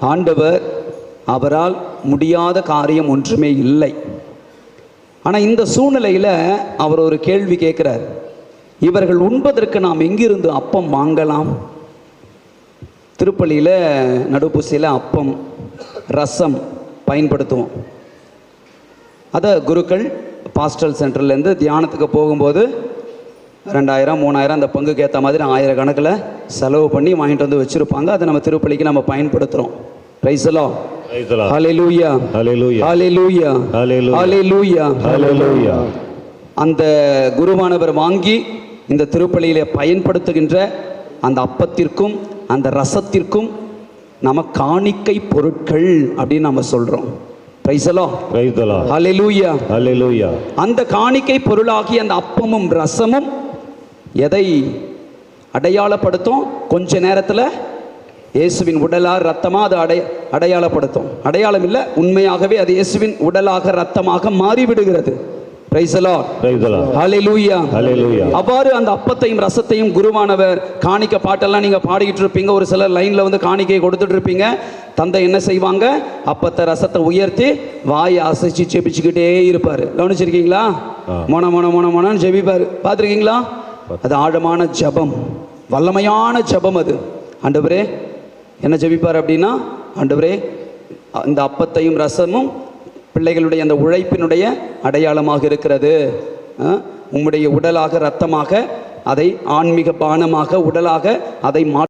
ஆண்டவர் அவரால் முடியாத காரியம் ஒன்றுமே இல்லை. ஆனால் இந்த சூழ்நிலையில் அவர் ஒரு கேள்வி கேட்குறார். இவர்கள் உண்பதற்கு நாம் எங்கிருந்து அப்பம் வாங்கலாம்? திருப்பள்ளியில் நடுப்பூசியில் அப்பம் ரசம் பயன்படுத்துவோம். அதை குருக்கள் பாஸ்டல் சென்டர்லேருந்து தியானத்துக்கு போகும்போது ரெண்டாயிரம் மூணாயிரம் அந்த பங்குக்கு ஏற்ற மாதிரி ஆயிரக்கணக்கில் செலவு பண்ணி வாங்கிட்டு வந்து வச்சுருப்பாங்க. அதை நம்ம திருப்பலிக்கு நம்ம பயன்படுத்துகிறோம் ரைசலோ Hallelujah. ஹalleluya Hallelujah. ஹalleluya Hallelujah. அந்த குருவானவர் வாங்கி இந்த திருப்பலியிலே பயன்படுத்துகின்ற அந்த அப்பத்திற்கும் அந்த ரசத்திற்கும் நம்ம காணிக்கை பொருட்கள் அப்படின்னு நம்ம சொல்கிறோம். அந்த காணிக்கை பொருளாகி அந்த அப்பமும் ரசமும் எதை அடையாளப்படுத்தும்? கொஞ்ச நேரத்தில் இயேசுவின் உடலா ரத்தமா அது அடை அடையாளப்படுத்தும். அடையாளம் இல்லை உண்மையாகவே அது இயேசுவின் உடலாக ரத்தமாக மாறிவிடுகிறது. அவ்வாறு அந்த அப்பத்தையும் ரசத்தையும் குருவானவர் காணிக்க பாட்டெல்லாம் நீங்க பாடிக்கிட்டு இருப்பீங்க. ஒரு சிலர் லைன்ல வந்து காணிக்கை கொடுத்துட்டு இருப்பீங்க. தந்தை என்ன செய்வாங்க? அப்பத்தை ரசத்தை உயர்த்தி வாயை அசைச்சு செபிச்சுக்கிட்டே இருப்பாரு. கவனிச்சிருக்கீங்களா. மொன மொன மொன மொனன்னு ஜெபிப்பாரு பார்த்துருக்கீங்களா? அது ஆழமான ஜபம் வல்லமையான ஜபம் அது. ஆண்டவரே என்ன ஜெபிப்பார் அப்படின்னா ஆண்டவரே அந்த அப்பத்தையும் ரசமும் பிள்ளைகளுடைய அந்த உழைப்பினுடைய அடையாளமாக இருக்கிறது. உம்முடைய உடலாக ரத்தமாக அதை ஆன்மீக பானமாக உடலாக அதை மா